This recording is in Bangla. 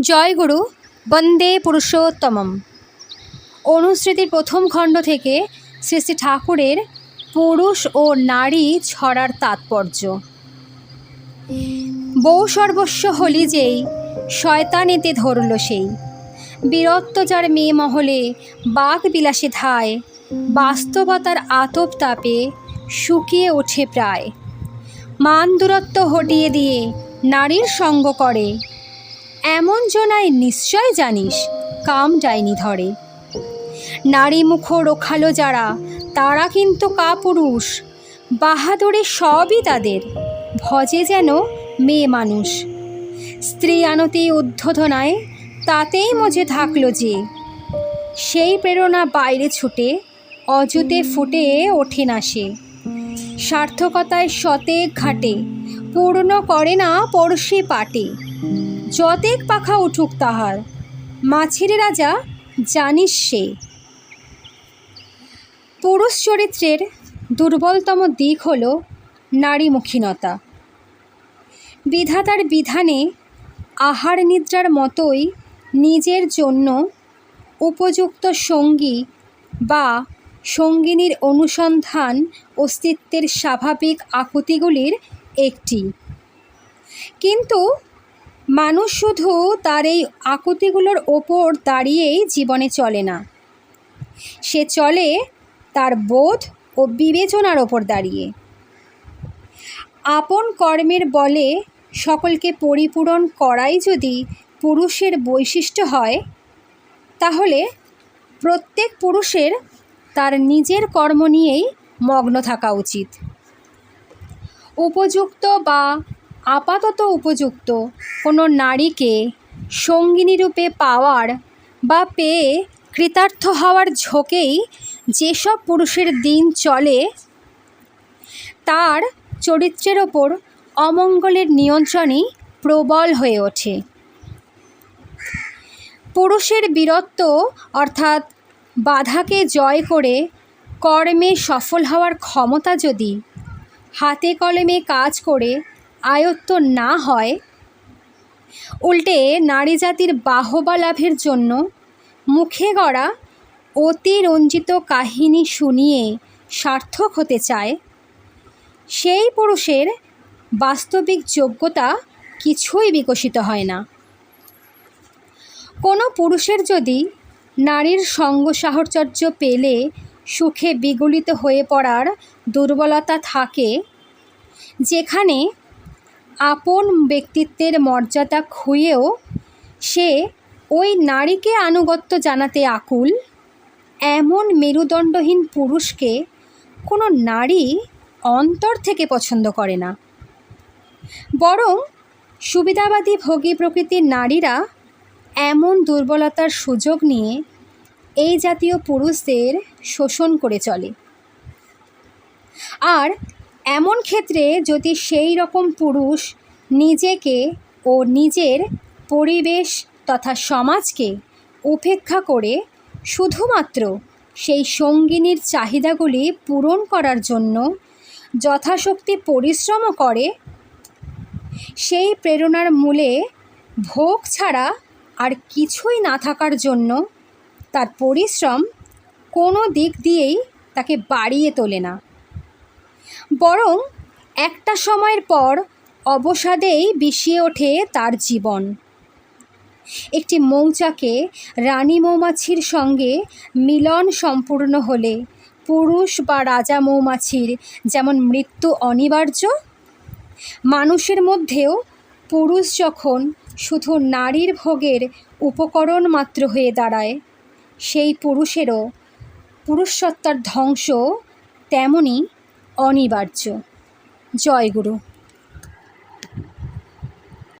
জয়গুরু বন্দে পুরুষোত্তমম। অনুস্মৃতির প্রথম খণ্ড থেকে শ্রী শ্রী ঠাকুরের পুরুষ ও নারী ছড়ার তাৎপর্য। বউ সর্বস্ব হলি যেই, শয়তানেতে ধরল সেই। বীরত্ব যার মেয়ে মহলে বাঘ বিলাসে ধায়, বাস্তবতার আতপ তাপে শুকিয়ে ওঠে প্রায়। মান দূরত্ব হটিয়ে দিয়ে নারীর সঙ্গ করে। এমন জনায় নিশ্চয় জানিস, কাম ডাইনি ধরে। নারী মুখ রোখালো যারা, তারা কিন্তু কাপুরুষ। বাহাদুরে সবই তাদের, ভজে যেন মেয়ে মানুষ। স্ত্রী আনতি উদ্ধোধনায়, তাতেই মজে থাকল যে। সেই প্রেরণা বাইরে ছুটে, অযুতে ফুটে ওঠে না সে। সার্থকতায় শতেক ঘাটে, পূর্ণ করে না পড়শি পাটে। যতেক পাখা উঠুক তাহার, মাছের রাজা জানিস সে। পুরুষ চরিত্রের দুর্বলতম দিক হল নারীমুখীনতা। বিধাতার বিধানে আহার নিদ্রার মতোই নিজের জন্য উপযুক্ত সঙ্গী বা সঙ্গিনীর অনুসন্ধান অস্তিত্বের স্বাভাবিক আকুতিগুলির একটি। কিন্তু মানুষ শুধু তার এই আকুতিগুলোর ওপর দাঁড়িয়েই জীবনে চলে না। সে চলে তার বোধ ও বিবেচনার ওপর দাঁড়িয়ে। আপন কর্মের বলে সকলকে পরিপূরণ করাই যদি পুরুষের বৈশিষ্ট্য হয়, তাহলে প্রত্যেক পুরুষের তার নিজের কর্ম নিয়েই মগ্ন থাকা উচিত। উপযুক্ত বা আপাতত উপযুক্ত। কোনো নারীকে সঙ্গিনী রূপে পাওয়ার বা পেয়ে কৃতার্থ হওয়ার ঝোঁকেই যেসব পুরুষের দিন চলে, তার চরিত্রের ওপর অমঙ্গলের নিয়ন্ত্রণই প্রবল হয়ে ওঠে। পুরুষের বীরত্ব অর্থাৎ বাধাকে জয় করে কর্মে সফল হওয়ার ক্ষমতা যদি হাতে কলমে কাজ করে আয়ত্ত না হয়। উল্টে নারী জাতির বাহবা লাভের জন্য মুখে গড়া অতিরঞ্জিত কাহিনী শুনিয়ে সার্থক হতে চায়। সেই পুরুষের বাস্তবিক যোগ্যতা কিছুই বিকশিত হয় না। কোনো পুরুষের যদি নারীর সঙ্গ সাহচর্য পেলে সুখে বিগলিত হয়ে পড়ার দুর্বলতা থাকে, যেখানে আপন ব্যক্তিত্বের মর্যাদা খুঁয়েও সে ওই নারীকে আনুগত্য জানাতে আকুল, এমন মেরুদণ্ডহীন পুরুষকে কোনো নারী অন্তর থেকে পছন্দ করে না। বরং সুবিধাবাদী ভোগী প্রকৃতির নারীরা এমন দুর্বলতার সুযোগ নিয়ে এই জাতীয় পুরুষদের শোষণ করে চলে। আর এমন ক্ষেত্রে যদি সেই রকম পুরুষ নিজেকে ও নিজের পরিবেশ তথা সমাজকে উপেক্ষা করে শুধুমাত্র সেই সঙ্গিনীর চাহিদাগুলি পূরণ করার জন্য যথাশক্তি পরিশ্রমও করে, সেই প্রেরণার মূলে ভোগ ছাড়া আর কিছুই না থাকার জন্য তার পরিশ্রম কোনো দিক দিয়েই তাকে বাড়িয়ে তোলে না। বরং একটা সময়ের পর অবসাদেই বিষিয়ে ওঠে তার জীবন। একটি মৌচাকে রানী মৌমাছির সঙ্গে মিলন সম্পূর্ণ হলে পুরুষ বা রাজা মৌমাছির যেমন মৃত্যু অনিবার্য, মানুষের মধ্যেও পুরুষ যখন শুধু নারীর ভোগের উপকরণ মাত্র হয়ে দাঁড়ায়, সেই পুরুষেরও পুরুষসত্তার ধ্বংস তেমনই অনিবার্য। জয় গুরু।